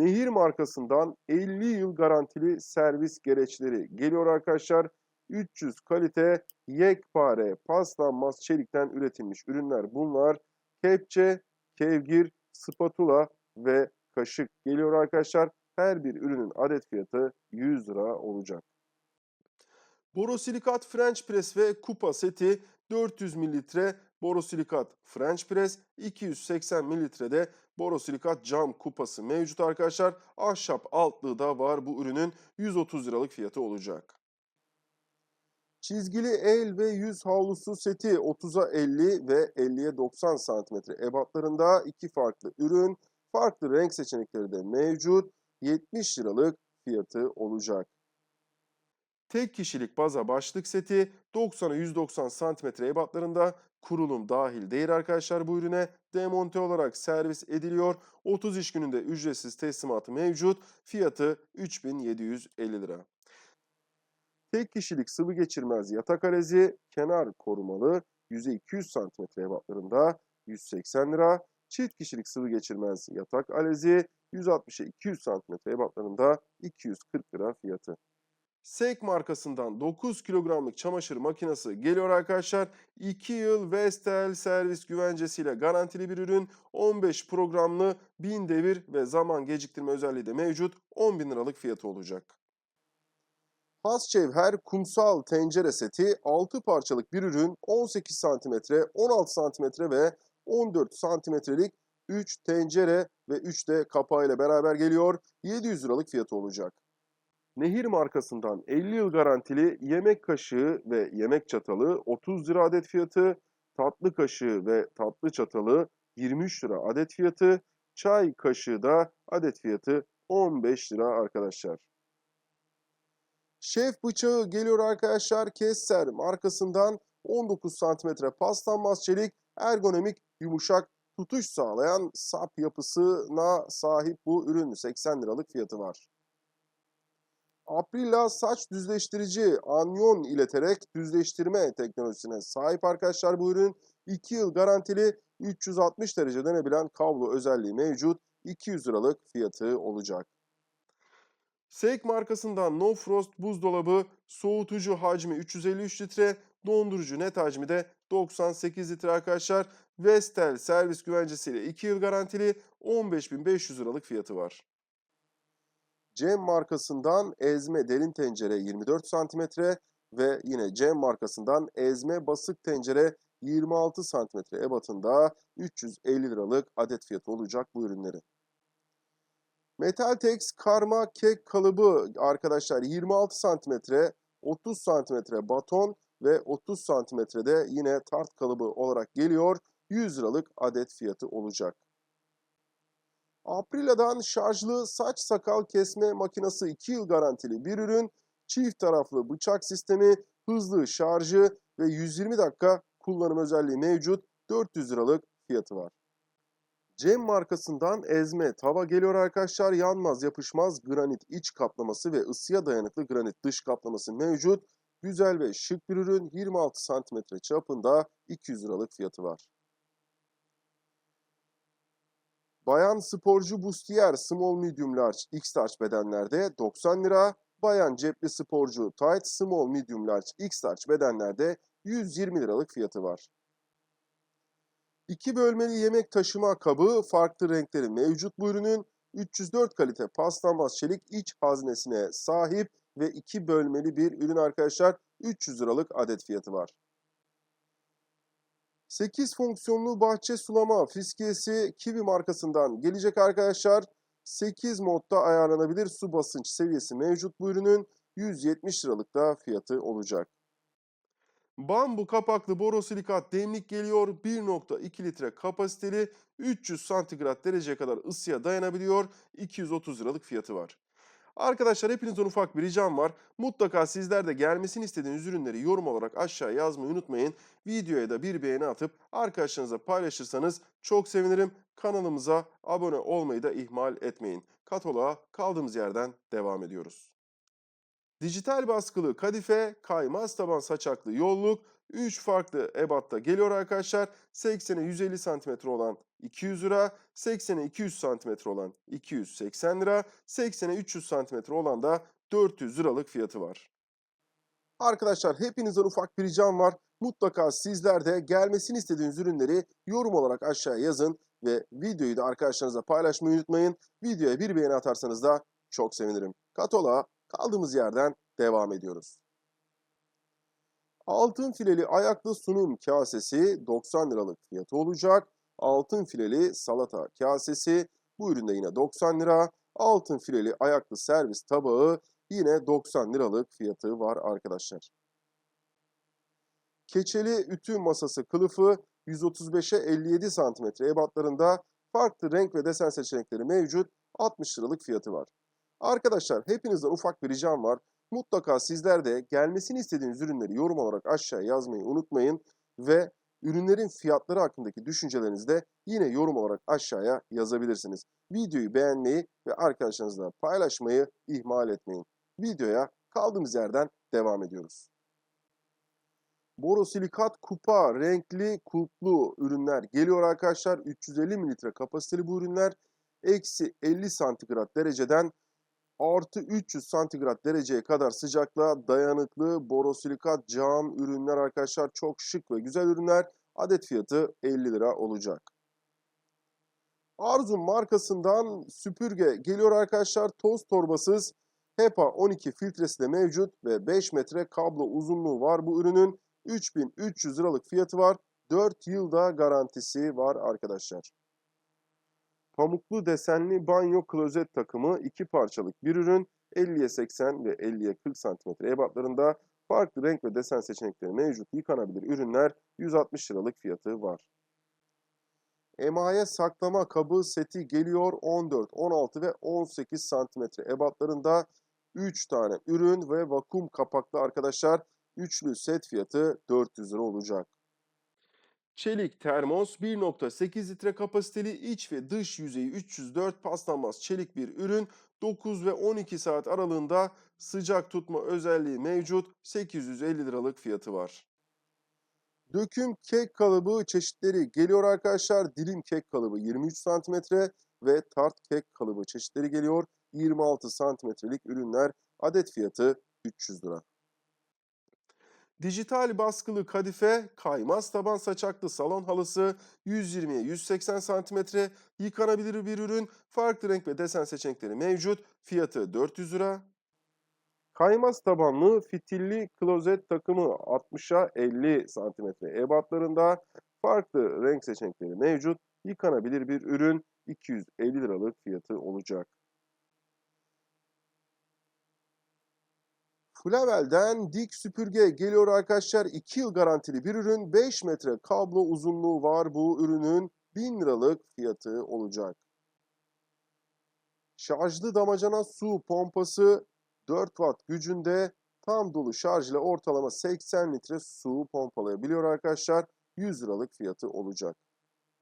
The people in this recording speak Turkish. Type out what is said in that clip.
Nehir markasından 50 yıl garantili servis gereçleri geliyor arkadaşlar. 300 kalite yekpare paslanmaz çelikten üretilmiş ürünler bunlar. Kepçe, kevgir, spatula ve kaşık geliyor arkadaşlar. Her bir ürünün adet fiyatı 100 lira olacak. Borosilikat French Press ve kupa seti 400 mililitre borosilikat French Press, 280 mililitrede borosilikat cam kupası mevcut arkadaşlar. Ahşap altlığı da var bu ürünün 130 liralık fiyatı olacak. Çizgili el ve yüz havlusu seti 30'a 50 ve 50'ye 90 santimetre ebatlarında iki farklı ürün. Farklı renk seçenekleri de mevcut. 70 liralık fiyatı olacak. Tek kişilik baza başlık seti 90'a 190 santimetre ebatlarında kurulum dahil değil arkadaşlar bu ürüne. Demonte olarak servis ediliyor. 30 iş gününde ücretsiz teslimatı mevcut. Fiyatı 3750 lira. Tek kişilik sıvı geçirmez yatak arezi kenar korumalı yüzey 200 cm ebatlarında 180 lira. Çift kişilik sıvı geçirmez yatak alezi 160'a 200 cm ebatlarında 240 lira fiyatı. Sek markasından 9 kilogramlık çamaşır makinesi geliyor arkadaşlar. 2 yıl Vestel servis güvencesiyle garantili bir ürün. 15 programlı 1000 devir ve zaman geciktirme özelliği de mevcut. 10 bin liralık fiyatı olacak. Hasçevher kumsal tencere seti 6 parçalık bir ürün 18 cm, 16 cm ve 14 santimetrelik 3 tencere ve 3 de kapağıyla beraber geliyor. 700 liralık fiyatı olacak. Nehir markasından 50 yıl garantili yemek kaşığı ve yemek çatalı 30 lira adet fiyatı, tatlı kaşığı ve tatlı çatalı 23 lira adet fiyatı, çay kaşığı da adet fiyatı 15 lira arkadaşlar. Şef bıçağı geliyor arkadaşlar. Kesser markasından 19 cm paslanmaz çelik, ergonomik, yumuşak, tutuş sağlayan sap yapısına sahip bu ürün 80 liralık fiyatı var. Aprila saç düzleştirici anyon ileterek düzleştirme teknolojisine sahip arkadaşlar bu ürün. 2 yıl garantili 360 derece dönebilen kablo özelliği mevcut. 200 liralık fiyatı olacak. Seik markasından No Frost buzdolabı soğutucu hacmi 353 litre, dondurucu net hacmi de 98 litre arkadaşlar. Vestel servis güvencesiyle 2 yıl garantili 15.500 liralık fiyatı var. Cem markasından ezme derin tencere 24 cm ve yine Cem markasından ezme basık tencere 26 cm ebatında 350 liralık adet fiyatı olacak bu ürünleri. Metaltex karma kek kalıbı arkadaşlar 26 cm, 30 cm baton ve 30 cm'de yine tart kalıbı olarak geliyor. 100 liralık adet fiyatı olacak. Aprila'dan şarjlı saç sakal kesme makinesi 2 yıl garantili bir ürün. Çift taraflı bıçak sistemi, hızlı şarjı ve 120 dakika kullanım özelliği mevcut. 400 liralık fiyatı var. Cem markasından ezme tava geliyor arkadaşlar. Yanmaz yapışmaz granit iç kaplaması ve ısıya dayanıklı granit dış kaplaması mevcut. Güzel ve şık bir ürün. 26 cm çapında 200 liralık fiyatı var. Bayan sporcu bustiyer small medium large x large bedenlerde 90 lira. Bayan cepli sporcu tight small medium large x large bedenlerde 120 liralık fiyatı var. İki bölmeli yemek taşıma kabı farklı renkleri mevcut bu ürünün 304 kalite paslanmaz çelik iç haznesine sahip ve iki bölmeli bir ürün arkadaşlar 300 liralık adet fiyatı var. 8 fonksiyonlu bahçe sulama fiskiyesi Kiwi markasından gelecek arkadaşlar. 8 modda ayarlanabilir su basınç seviyesi mevcut bu ürünün 170 liralık da fiyatı olacak. Bambu kapaklı borosilikat demlik geliyor. 1.2 litre kapasiteli 300 santigrat dereceye kadar ısıya dayanabiliyor. 230 liralık fiyatı var. Arkadaşlar hepinizden ufak bir ricam var. Mutlaka sizler de gelmesini istediğiniz ürünleri yorum olarak aşağıya yazmayı unutmayın. Videoya da bir beğeni atıp arkadaşlarınızla paylaşırsanız çok sevinirim. Kanalımıza abone olmayı da ihmal etmeyin. Kataloğa kaldığımız yerden devam ediyoruz. Dijital baskılı kadife, kaymaz taban saçaklı yolluk 3 farklı ebatta geliyor arkadaşlar. 80'e 150 cm olan 200 lira, 80'e 200 cm olan 280 lira, 80'e 300 cm olan da 400 liralık fiyatı var. Arkadaşlar hepinizden ufak bir ricam var. Mutlaka sizler de gelmesini istediğiniz ürünleri yorum olarak aşağıya yazın ve videoyu da arkadaşlarınızla paylaşmayı unutmayın. Videoya bir beğeni atarsanız da çok sevinirim. Katola kaldığımız yerden devam ediyoruz. Altın fileli ayaklı sunum kasesi 90 liralık fiyatı olacak. Altın fileli salata kasesi bu üründe yine 90 lira. Altın fileli ayaklı servis tabağı yine 90 liralık fiyatı var arkadaşlar. Keçeli ütü masası kılıfı 135'e 57 cm ebatlarında farklı renk ve desen seçenekleri mevcut 60 liralık fiyatı var. Arkadaşlar hepinizden ufak bir ricam var. Mutlaka sizler de gelmesini istediğiniz ürünleri yorum olarak aşağıya yazmayı unutmayın ve ürünlerin fiyatları hakkındaki düşüncelerinizi de yine yorum olarak aşağıya yazabilirsiniz. Videoyu beğenmeyi ve arkadaşlarınızla paylaşmayı ihmal etmeyin. Videoya kaldığımız yerden devam ediyoruz. Borosilikat kupa renkli kulplu ürünler geliyor arkadaşlar. 350 mililitre kapasiteli bu ürünler. Eksi 50 santigrat dereceden artı 300 santigrat dereceye kadar sıcaklığa dayanıklı borosilikat cam ürünler arkadaşlar. Çok şık ve güzel ürünler. Adet fiyatı 50 lira olacak. Arzum markasından süpürge geliyor arkadaşlar. Toz torbasız HEPA 12 filtresi de mevcut ve 5 metre kablo uzunluğu var bu ürünün. 3300 liralık fiyatı var. 4 yılda garantisi var arkadaşlar. Pamuklu desenli banyo klozet takımı iki parçalık bir ürün. 50'ye 80 ve 50'ye 40 cm ebatlarında farklı renk ve desen seçenekleri mevcut yıkanabilir ürünler 160 liralık fiyatı var. Emaye saklama kabı seti geliyor 14, 16 ve 18 cm ebatlarında 3 tane ürün ve vakum kapaklı arkadaşlar. Üçlü set fiyatı 400 lira olacak. Çelik termos 1.8 litre kapasiteli iç ve dış yüzeyi 304 paslanmaz çelik bir ürün 9 ve 12 saat aralığında sıcak tutma özelliği mevcut 850 liralık fiyatı var. Döküm kek kalıbı çeşitleri geliyor arkadaşlar. Dilim kek kalıbı 23 cm ve tart kek kalıbı çeşitleri geliyor. 26 santimetrelik ürünler adet fiyatı 300 lira. Dijital baskılı kadife, kaymaz taban saçaklı salon halısı 120'ye 180 santimetre yıkanabilir bir ürün. Farklı renk ve desen seçenekleri mevcut. Fiyatı 400 lira. Kaymaz tabanlı fitilli klozet takımı 60'a 50 santimetre ebatlarında farklı renk seçenekleri mevcut. Yıkanabilir bir ürün 250 liralık fiyatı olacak. Flavel'den dik süpürge geliyor arkadaşlar. 2 yıl garantili bir ürün. 5 metre kablo uzunluğu var bu ürünün. 1000 liralık fiyatı olacak. Şarjlı damacana su pompası 4 watt gücünde tam dolu şarj ile ortalama 80 litre su pompalayabiliyor arkadaşlar. 100 liralık fiyatı olacak.